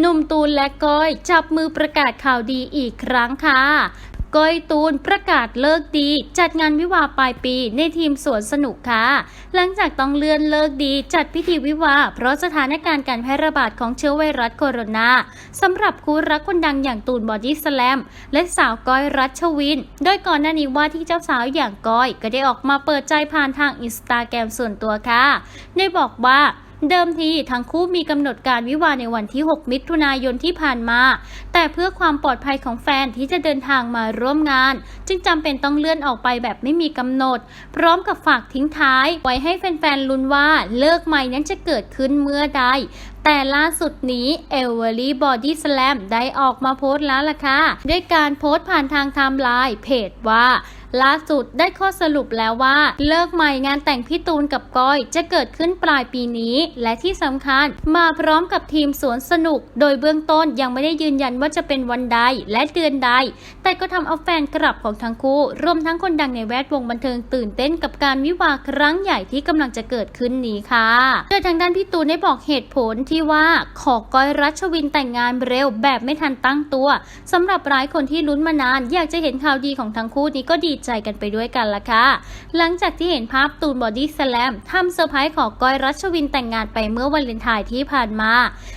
หนุ่มตูนและก้อยจับมือประกาศข่าวดีอีกครั้งค่ะก้อยตูนประกาศเลิกดี จัดงานวิวาปลายปีในทีมสวนสนุกค่ะ หลังจากต้องเลื่อนเลิกดี จัดพิธีวิวาเพราะสถานการณ์การแพร่ระบาดของเชื้อไวรัสโคโรนาสำหรับคู่รักคนดังอย่างตูนบอดี้สแลมและสาวก้อยรัชวิน โดยก่อนหน้านี้ว่าที่เจ้าสาวอย่างก้อย ก็ได้ออกมาเปิดใจผ่านทางอินสตาแกรมส่วนตัวค่ะได้บอกว่า เดิมทีทั้งคู่มีกำหนดการวิวาในวันที่ 6 มิถุนายนที่ผ่านมา แต่เพื่อความปลอดภัยของแฟนที่จะเดินทางมาร่วมงาน จึงจำเป็นต้องเลื่อนออกไปแบบไม่มีกำหนด พร้อมกับฝากทิ้งท้าย ไว้ให้แฟนๆลุ้นว่าเลิกใหม่นั้นจะเกิดขึ้นเมื่อใดแต่ล่าสุดนี้เอเวอรี่บอดี้สแลมได้ออกมาโพสต์แล้วล่ะค่ะ ด้วยการโพสต์ผ่านทางไทม์ไลน์เพจว่า ล่าสุดได้ข้อสรุปแล้วว่า เลิกใหม่งานแต่งพี่ตูนกับก้อยจะเกิดขึ้นปลายปีนี้ และที่สำคัญมาพร้อมกับทีมสวนสนุก โดยเบื้องต้นยังไม่ได้ยืนยันว่าาจะเป็นวันใดและเดือนใด แต่ก็ทำเอาแฟนกลับของทั้งคู่ รวมทั้งคนดังในแวดวงบันเทิงตื่นเต้นกับการวิวาครั้งใหญ่ที่กำลังจะเกิดขึ้นนี้ค่ะโดยทางด้านพี่ตูนได้บอกเหตุผลที่ว่าขอก้อยรัชวินแต่งงานเร็วแบบไม่ทันตั้งตัวสำหรับหลายคนที่ลุ้นมานาน อยากจะเห็นข่าวดีของทั้งคู่นี้ก็ดีใจกันไปด้วยกันละค่ะ หลังจากที่เห็นภาพตูนบอดี้สแลมทำเซอร์ไพรส์ขอก้อยรัชวินแต่งงานไปเมื่อวันเลนไทน์ที่ผ่านมา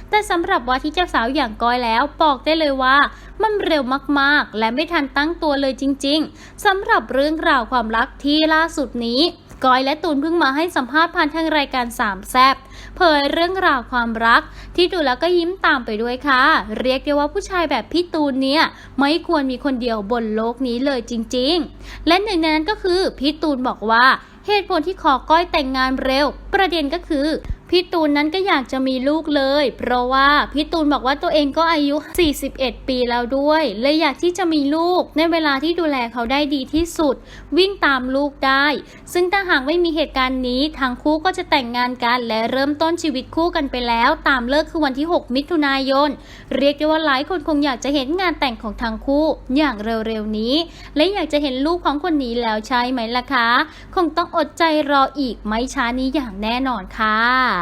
แต่สำหรับว่าที่เจ้าสาวอย่างก้อยแล้วบอกได้เลยว่า มันเร็วมากๆ และไม่ทันตั้งตัวเลยจริง ๆสำหรับเรื่องราวความรักที่ล่าสุดนี้ก้อยและตูนเพิ่งมาให้สัมภาษณ์ผ่านทางรายการสามแซบเผยเรื่องราวความรัก ที่ดูแล้วก็ยิ้มตามไปด้วยค่ะ เรียกได้ว่าผู้ชายแบบพี่ตูนเนี่ย ไม่ควรมีคนเดียวบนโลกนี้เลยจริง ๆ และหนึ่งในนั้นก็คือพี่ตูนบอกว่า เหตุผลที่ขอก้อยแต่งงานเร็ว ประเด็นก็คือ พี่ตูนนั้นก็อยากจะมีลูกเลย เพราะว่าพี่ตูนบอกว่าตัวเองก็อายุ 41 ปีแล้วด้วยเลยอยากที่จะมีลูกในเวลาที่ดูแลเขาได้ดีที่สุด วิ่งตามลูกได้ ซึ่งถ้าหากไม่มีเหตุการณ์นี้ทั้งคู่ก็จะแต่งงานกันและเริ่มต้นชีวิตคู่กันไปแล้ว ตามเลิกคือวันที่ 6 มิถุนายน เรียกได้ว่าหลายคนคงอยากจะเห็นงานแต่งของทั้งคู่อย่างเร็วๆนี้ และอยากจะเห็นลูกของคนนี้แล้วใช่ไหมล่ะคะ คงต้องอดใจรออีกไม่ช้านี้อย่างแน่นอนค่ะ